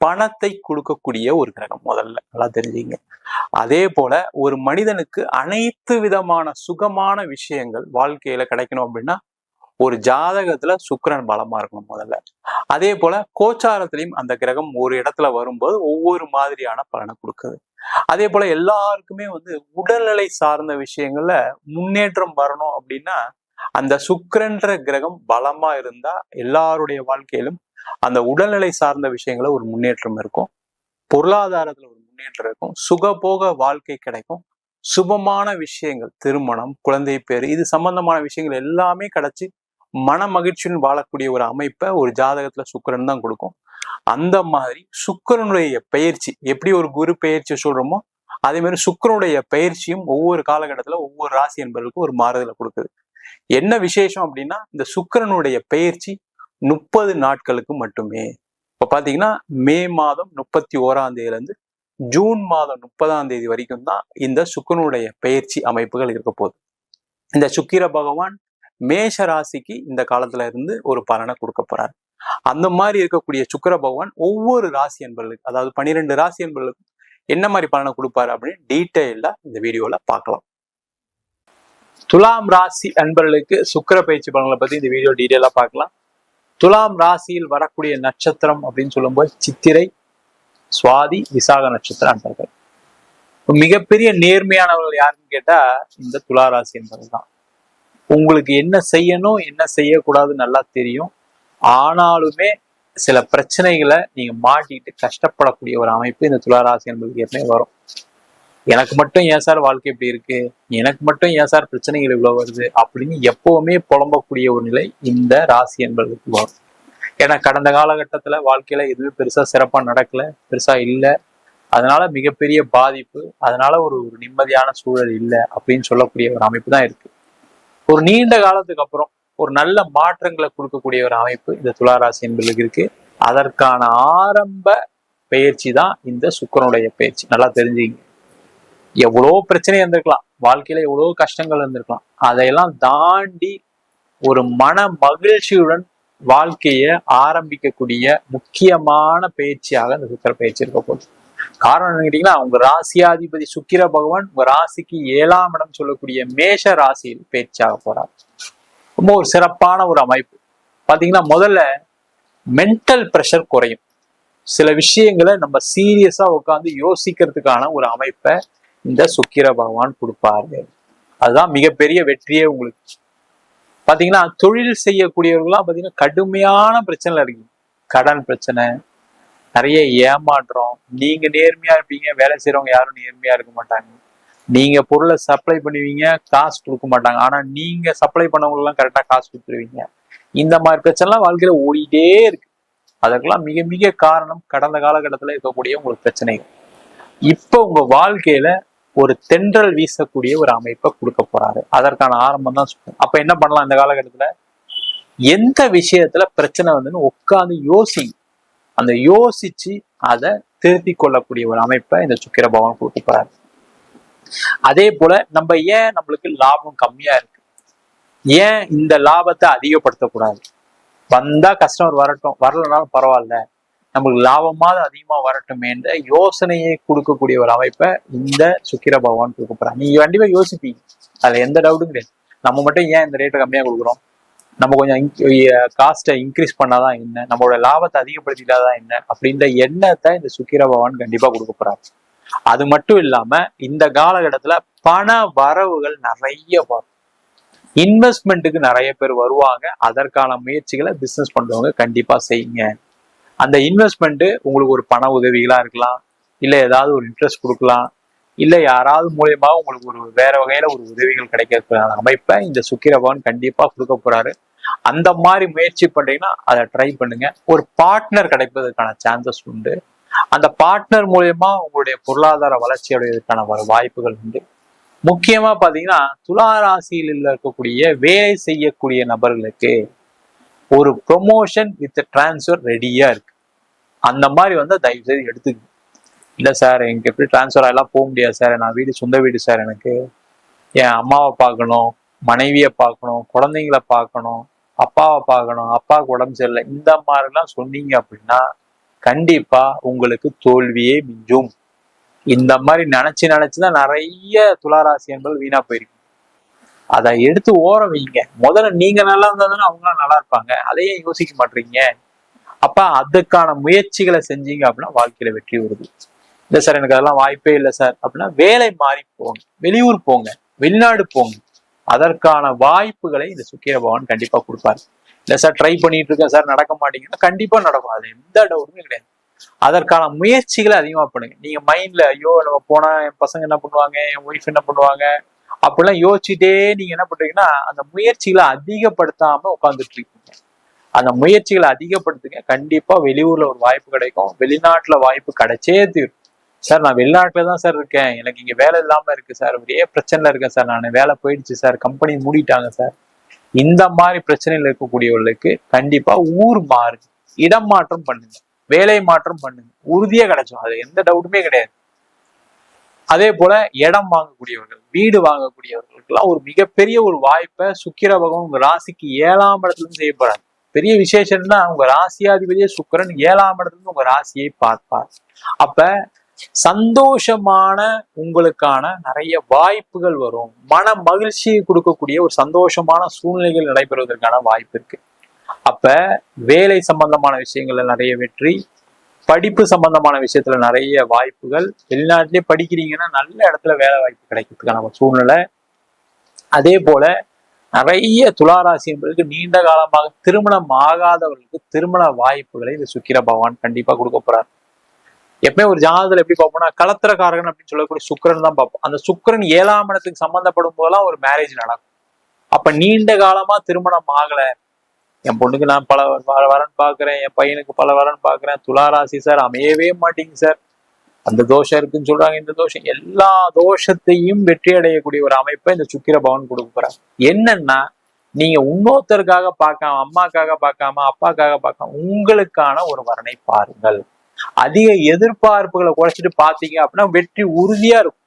பணத்தை கொடுக்கக்கூடிய ஒரு கிரகம் முதல்ல. நல்லா தெரிஞ்சுங்க. அதே போல ஒரு மனிதனுக்கு அனைத்து விதமான சுகமான விஷயங்கள் வாழ்க்கையில கிடைக்கணும் அப்படின்னா ஒரு ஜாதகத்துல சுக்கரன் பலமா இருக்கணும் முதல்ல. அதே போல கோச்சாரத்திலையும் அந்த கிரகம் ஒரு இடத்துல வரும்போது ஒவ்வொரு மாதிரியான பலனை கொடுக்குது. அதே போல எல்லாருக்குமே வந்து உடல்நிலை சார்ந்த விஷயங்கள்ல முன்னேற்றம் வரணும் அப்படின்னா அந்த சுக்கரன்ற கிரகம் பலமா இருந்தா எல்லாருடைய வாழ்க்கையிலும் அந்த உடல்நிலை சார்ந்த விஷயங்கள ஒரு முன்னேற்றம் இருக்கும். பொருளாதாரத்துல ஒரு முன்னேற்றம் இருக்கும். சுகபோக வாழ்க்கை கிடைக்கும். சுபமான விஷயங்கள் திருமணம் குழந்தை பேர் இது சம்பந்தமான விஷயங்கள் எல்லாமே கிடைச்சி மன மகிழ்ச்சியுடன் வாழக்கூடிய ஒரு அமைப்பை ஒரு ஜாதகத்துல சுக்கரன் தான் கொடுக்கும். அந்த மாதிரி சுக்கிரனுடைய பயிற்சி எப்படி ஒரு குரு பயிற்சி சொல்றோமோ அதே மாதிரி சுக்கிரனுடைய பயிற்சியும் ஒவ்வொரு காலகட்டத்துல ஒவ்வொரு ராசி என்பவர்களுக்கும் ஒரு மாறுதலை கொடுக்குது. என்ன விசேஷம் அப்படின்னா இந்த சுக்கிரனுடைய பயிற்சி முப்பது நாட்களுக்கு மட்டுமே. இப்ப பாத்தீங்கன்னா மே மாதம் முப்பத்தி ஓராம் தேதியில இருந்து ஜூன் மாதம் முப்பதாம் தேதி வரைக்கும் தான் இந்த சுக்கரனுடைய பயிற்சி அமைப்புகள் இருக்க போகுது. இந்த சுக்கிர பகவான் மேஷ ராசிக்கு இந்த காலத்துல இருந்து ஒரு பலனை கொடுக்க போறாரு. அந்த மாதிரி இருக்கக்கூடிய சுக்கிர பகவான் ஒவ்வொரு ராசி என்பர்களுக்கு அதாவது பன்னிரெண்டு ராசி என்பர்களுக்கும் என்ன மாதிரி பலனை கொடுப்பாரு அப்படின்னு டீட்டெயிலா இந்த வீடியோல பார்க்கலாம். துலாம் ராசி அன்பர்களுக்கு சுக்கிர பயிற்சி பலன்களை பத்தி இந்த வீடியோ டீட்டெயிலா பார்க்கலாம். துலாம் ராசியில் வரக்கூடிய நட்சத்திரம் அப்படின்னு சொல்லும்போது சித்திரை சுவாதி விசாக நட்சத்திரம் அன்பர்கள் மிகப்பெரிய நேர்மையானவர்கள் யாருன்னு கேட்டா இந்த துலா ராசி என்பவர்கள் தான். உங்களுக்கு என்ன செய்யணும் என்ன செய்யக்கூடாது நல்லா தெரியும். ஆனாலுமே சில பிரச்சனைகளை நீங்க மாட்டிட்டு கஷ்டப்படக்கூடிய ஒரு அமைப்பு இந்த துளாராசி என்பதுக்கு எப்பவுமே வரும். எனக்கு மட்டும் ஏன் சார் வாழ்க்கை இப்படி இருக்கு? எனக்கு மட்டும் ஏன் சார் பிரச்சனைகள் இவ்வளவு வருது? அப்படின்னு எப்பவுமே புலம்பக்கூடிய ஒரு நிலை இந்த ராசி என்பதற்கு வரும். ஏன்னா கடந்த காலகட்டத்தில் வாழ்க்கையில எதுவுமே பெருசாக சிறப்பாக நடக்கல பெருசா இல்லை. அதனால மிகப்பெரிய பாதிப்பு அதனால ஒரு ஒரு நிம்மதியான சூழல் இல்லை அப்படின்னு சொல்லக்கூடிய ஒரு அமைப்பு தான் இருக்கு. ஒரு நீண்ட காலத்துக்கு அப்புறம் ஒரு நல்ல மாற்றங்களை கொடுக்கக்கூடிய ஒரு அமைப்பு இந்த துளாராசி என்பதுக்கு இருக்கு. அதற்கான ஆரம்ப பயிற்சி தான் இந்த சுக்கரனுடைய பயிற்சி. நல்லா தெரிஞ்சுங்க. எவ்வளோ பிரச்சனை இருந்திருக்கலாம். வாழ்க்கையில எவ்வளோ கஷ்டங்கள் இருந்திருக்கலாம். அதையெல்லாம் தாண்டி ஒரு மன மகிழ்ச்சியுடன் வாழ்க்கையை ஆரம்பிக்கக்கூடிய முக்கியமான பயிற்சியாக இந்த சுக்கர பயிற்சி இருக்க போகுது. காரணம் என்ன கேட்டீங்கன்னா உங்க ராசியாதிபதி சுக்கிர பகவான் உங்க ராசிக்கு ஏழாம் இடம் சொல்லக்கூடிய மேஷ ராசியில் பயிற்சியாக போறார். ரொம்ப ஒரு சிறப்பான ஒரு அமைப்பு. பாத்தீங்கன்னா முதல்ல மென்டல் ப்ரெஷர் குறையும். சில விஷயங்களை நம்ம சீரியஸா உட்காந்து யோசிக்கிறதுக்கான ஒரு அமைப்பை இந்த சுக்கிர பகவான் கொடுப்பாரு. அதுதான் மிகப்பெரிய வெற்றியே உங்களுக்கு. பாத்தீங்கன்னா தொழில் செய்யக்கூடியவர்கள்லாம் பாத்தீங்கன்னா கடுமையான பிரச்சனை இருக்கு கடன் பிரச்சனை நிறைய ஏமாற்றம் நீங்க நேர்மையா இருப்பீங்க வேலை செய்யறவங்க யாரும் நேர்மையா இருக்க மாட்டாங்க. நீங்க பொருளை சப்ளை பண்ணுவீங்க காசு கொடுக்க மாட்டாங்க. ஆனா நீங்க சப்ளை பண்ணவங்களாம் கரெக்டாக கரெக்டா காசு கொடுத்துருவீங்க. இந்த மாதிரி பிரச்சனைலாம் வாழ்க்கையில ஓடிட்டே இருக்கு. அதற்கெல்லாம் மிக மிக காரணம் கடந்த காலகட்டத்தில் இருக்கக்கூடிய உங்களுக்கு பிரச்சனைகள். இப்போ உங்க வாழ்க்கையில ஒரு தென்றல் வீசக்கூடிய ஒரு அமைப்பை கொடுக்க போறாரு. அதற்கான ஆரம்பம் தான் சொல்றேன் அப்ப என்ன பண்ணலாம் இந்த காலகட்டத்துல? எந்த விஷயத்துல பிரச்சனை வந்துன்னு உட்காந்து யோசி அந்த யோசிச்சு அதை திருத்தி கொள்ளக்கூடிய ஒரு அமைப்பை இந்த சுக்கிர பகவான் கொடுக்க போறாரு. அதே போல நம்ம ஏன் நம்மளுக்கு லாபம் கம்மியா இருக்கு? ஏன் இந்த லாபத்தை அதிகப்படுத்தக்கூடாது வந்தா கஸ்டமர் வரட்டும். வரலனாலும் பரவாயில்ல. நம்மளுக்கு லாபமாவது அதிகமா வரட்டுமேன்ற யோசனையை கொடுக்கக்கூடிய ஒரு அமைப்பை இந்த சுக்கிர பகவான் கொடுக்க போறாங்க நீங்க கண்டிப்பா யோசிப்பீங்க. அதுல எந்த டவுட்டும் கிடையாது. நம்ம மட்டும் ஏன் இந்த ரேட்டை கம்மியா கொடுக்குறோம்? நம்ம கொஞ்சம் காஸ்ட்டை இன்க்ரீஸ் பண்ணாதான் என்ன? நம்மளோட லாபத்தை அதிகப்படுத்திட்டாதான் என்ன? அப்படின்ற எண்ணத்தை இந்த சுக்கிர பகவான் கண்டிப்பா கொடுக்க போறாரு. அது மட்டும் இல்லாம இந்த காலகட்டத்துல பண வரவுகள் நிறைய வரும். இன்வெஸ்ட்மெண்ட்டுக்கு நிறைய பேர் வருவாங்க. அதற்கான முயற்சிகளை பிசினஸ் பண்றவங்க கண்டிப்பா செய்யுங்க. அந்த இன்வெஸ்ட்மெண்ட் உங்களுக்கு ஒரு பண உதவிகளா இருக்கலாம் இல்ல ஏதாவது ஒரு இன்ட்ரெஸ்ட் கொடுக்கலாம் இல்ல யாராவது மூலியமாக உங்களுக்கு ஒரு வேற வகையில ஒரு உதவிகள் கிடைக்கிறதுக்கான அமைப்பை இந்த சுக்கிரபவன் கண்டிப்பாக கண்டிப்பா கொடுக்க போறாரு. அந்த மாதிரி முயற்சி பண்றீங்கன்னா அதை ட்ரை பண்ணுங்க. ஒரு பார்ட்னர் கிடைப்பதற்கான சான்சஸ் உண்டு. அந்த பார்ட்னர் மூலயமா உங்களுடைய பொருளாதார வளர்ச்சி அடைவதற்கான வாய்ப்புகள் உண்டு. முக்கியமா பாத்தீங்கன்னா துலா ராசியில் இருக்கக்கூடிய வேலை செய்யக்கூடிய நபர்களுக்கு ஒரு ப்ரொமோஷன் வித் டிரான்ஸ்ஃபர் ரெடியா இருக்கு. அந்த மாதிரி வந்து தயவு செய்து எடுத்துக்கணும் இல்லை சார் எனக்கு எப்படி டிரான்ஸ்ஃபர் ஆகலாம்? போக முடியாது சார் நான் வீடு சொந்த வீடு சார் எனக்கு. என் அம்மாவை பார்க்கணும் மனைவியை பார்க்கணும் குழந்தைங்கள பார்க்கணும் அப்பாவை பார்க்கணும் அப்பாவுக்கு உடம்பு சரியில்லை. இந்த மாதிரிலாம் சொன்னீங்க அப்படின்னா கண்டிப்பா உங்களுக்கு தோல்வியே மிஞ்சும். இந்த மாதிரி நினைச்சு நினைச்சுதான் நிறைய துளாராசி என்பது வீணா போயிருக்கு அதை எடுத்து ஓரம் வைங்க. முதல்ல நீங்க நல்லா இருந்தா தானே அவங்களாம் நல்லா இருப்பாங்க. அதையே யோசிக்க மாட்டீங்க? அப்ப அதுக்கான முயற்சிகளை செஞ்சீங்க அப்படின்னா வாழ்க்கையில வெற்றி வருது. இல்லை சார் எனக்கு அதெல்லாம் வாய்ப்பே இல்லை சார். அப்படின்னா வேலை மாறி போங்க. வெளியூர் போங்க. வெளிநாடு போங்க. அதற்கான வாய்ப்புகளை இந்த சுக்கிர பகவான் கண்டிப்பா கொடுப்பாரு. இல்லை சார் ட்ரை பண்ணிட்டு இருக்கேன் சார் நடக்க மாட்டீங்கன்னா கண்டிப்பா நடக்கும். அது எந்த டவுட்டுமே கிடையாது. அதற்கான முயற்சிகளை அதிகமா பண்ணுங்க. நீங்க மைண்ட்ல ஐயோ நம்ம போனா என் பசங்க என்ன பண்ணுவாங்க? என் ஒய்ஃப் என்ன பண்ணுவாங்க? அப்படிலாம் யோசிச்சுட்டே நீங்க என்ன பண்றீங்கன்னா அந்த முயற்சிகளை அதிகப்படுத்தாம உட்காந்துட்டு இருக்கீங்க. அந்த முயற்சிகளை அதிகப்படுத்துங்க. கண்டிப்பா வெளியூர்ல ஒரு வாய்ப்பு கிடைக்கும். வெளிநாட்டுல வாய்ப்பு கிடைச்சே தீரும். சார் நான் வெளிநாட்டுல தான் சார் இருக்கேன். எனக்கு இங்க வேலை இல்லாம இருக்கு சார். ஒரே பிரச்சனைல இருக்கேன் சார். நான் வேலை போயிடுச்சு சார். கம்பெனி மூடிட்டாங்க சார். இந்த மாதிரி பிரச்சனைகள் இருக்கக்கூடியவர்களுக்கு கண்டிப்பா ஊர் மாறுங்க இடம் மாற்றம் பண்ணுங்க. வேலை மாற்றம் பண்ணுங்க. உறுதியா கிடைச்சோம் அது எந்த டவுட்டுமே கிடையாது. அதே போல இடம் வாங்கக்கூடியவர்கள் வீடு வாங்கக்கூடியவர்களுக்கெல்லாம் ஒரு மிகப்பெரிய ஒரு வாய்ப்பை சுக்கிர பகவான் உங்க ராசிக்கு ஏழாம் இடத்துல இருந்து செய்ய போறாங்க பெரிய விசேஷம்னா உங்க ராசியாதிபதியே சுக்கிரன் ஏழாம் இடத்துல இருந்து உங்க ராசியை பார்ப்பார். அப்ப சந்தோஷமான உங்களுக்கான நிறைய வாய்ப்புகள் வரும். மன மகிழ்ச்சியை கொடுக்கக்கூடிய ஒரு சந்தோஷமான சூழ்நிலைகள் நடைபெறுவதற்கான வாய்ப்பு இருக்கு. அப்ப வேலை சம்பந்தமான விஷயங்கள்ல நிறைய வெற்றி படிப்பு சம்பந்தமான விஷயத்துல நிறைய வாய்ப்புகள். வெளிநாட்டிலே படிக்கிறீங்கன்னா நல்ல இடத்துல வேலை வாய்ப்பு கிடைக்கிறதுக்கான சூழ்நிலை. அதே போல நிறைய துளாராசி என்பதற்கு நீண்ட காலமாக திருமணம் ஆகாதவர்களுக்கு திருமண வாய்ப்புகளை இந்த சுக்கிர பகவான் கண்டிப்பா கொடுக்க போறார். எப்பவுமே ஒரு ஜாதகத்துல எப்படி பார்ப்போம்னா கலத்திரக்காரகன் அப்படின்னு சொல்லக்கூடிய சுக்கரன் தான் பார்ப்போம். அந்த சுக்கிரன் ஏழாம் இடத்துக்கு சம்பந்தப்படும் போதெல்லாம் ஒரு மேரேஜ் நடக்கும். அப்ப நீண்ட காலமா திருமணம் ஆகலை. என் பொண்ணுக்கு நான் பல வ- வரன் பார்க்குறேன் என் பையனுக்கு பல வரன் பார்க்குறேன் துளாராசி சார் அமையவே மாட்டேங்க சார். அந்த தோஷம் இருக்குன்னு சொல்றாங்க இந்த தோஷம். எல்லா தோஷத்தையும் வெற்றி அடையக்கூடிய ஒரு அமைப்பை இந்த சுக்கிர பவன் கொடுக்குறார் என்னன்னா நீங்க இன்னொருத்தருக்காக பார்க்காம அம்மாக்காக பார்க்காம அப்பாக்காக பார்க்காம உங்களுக்கான ஒரு வரனை பாருங்கள். அதிக எதிர்பார்ப்புகளை குறைச்சிட்டு பார்த்தீங்க அப்படின்னா வெற்றி உறுதியா இருக்கும்.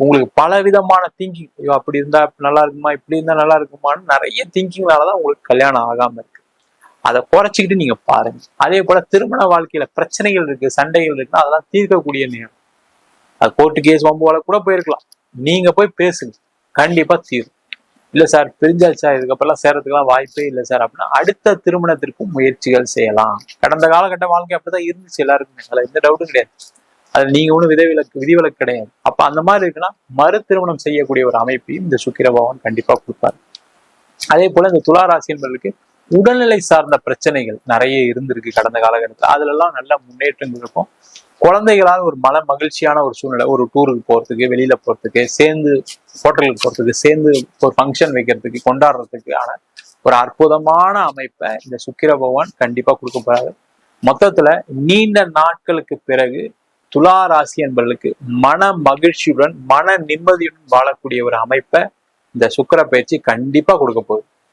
உங்களுக்கு பல விதமான திங்கிங் ஐயோ அப்படி இருந்தா நல்லா இருக்குமா? இப்படி இருந்தா நல்லா இருக்குமான்னு நிறைய திங்கிங்னாலதான் உங்களுக்கு கல்யாணம் ஆகாம இருக்கு. அதை குறைச்சிக்கிட்டு நீங்க பாருங்க. அதே போல திருமண வாழ்க்கையில பிரச்சனைகள் இருக்கு சண்டைகள் இருக்குன்னா அதெல்லாம் தீர்க்கக்கூடிய நேரம். அது கோர்ட்டு கேஸ் வம்புவால கூட போயிருக்கலாம். நீங்க போய் பேசுங்க. கண்டிப்பா தீரும். இல்ல சார் பிரிஞ்சாச்சா? இதுக்கப்புறம் சேர்றதுக்கெல்லாம் வாய்ப்பே இல்லை சார் அப்படின்னா அடுத்த திருமணத்திற்கும் முயற்சிகள் செய்யலாம். கடந்த காலகட்ட வாழ்க்கை அப்படிதான் இருந்துச்சு எல்லாருக்குமே. அதுல எந்த டவுட்டும் கிடையாது. அது நீங்க ஒன்றும் விதிவிலக்கு விதிவிலக்கு கிடையாது. அப்ப அந்த மாதிரி இருக்குன்னா மறு திருமணம் செய்யக்கூடிய ஒரு அமைப்பையும் இந்த சுக்கிர பகவான் கண்டிப்பா கொடுப்பாரு. அதே போல இந்த துலா ராசி என்பவர்களுக்கு உடல்நிலை சார்ந்த பிரச்சனைகள் நிறைய இருந்திருக்கு கடந்த காலகட்டத்தில். அதுல எல்லாம் நல்ல முன்னேற்றங்கள் இருக்கும். குழந்தைகளால் ஒரு மன மகிழ்ச்சியான ஒரு சூழ்நிலை ஒரு டூருக்கு போறதுக்கு வெளியில போறதுக்கு சேர்ந்து ஹோட்டலுக்கு போறதுக்கு சேர்ந்து ஒரு ஃபங்க்ஷன் வைக்கிறதுக்கு கொண்டாடுறதுக்கு ஆன ஒரு அற்புதமான அமைப்பை இந்த சுக்கிர பகவான் கண்டிப்பா கொடுக்க போறாரு. மொத்தத்துல நீண்ட நாட்களுக்கு பிறகு துலா ராசி என்பவர்களுக்கு மன மகிழ்ச்சியுடன் மன நிம்மதியுடன் வாழக்கூடிய ஒரு அமைப்பை இந்த சுக்கிர பயிற்சி கண்டிப்பா கொடுக்க போகுது.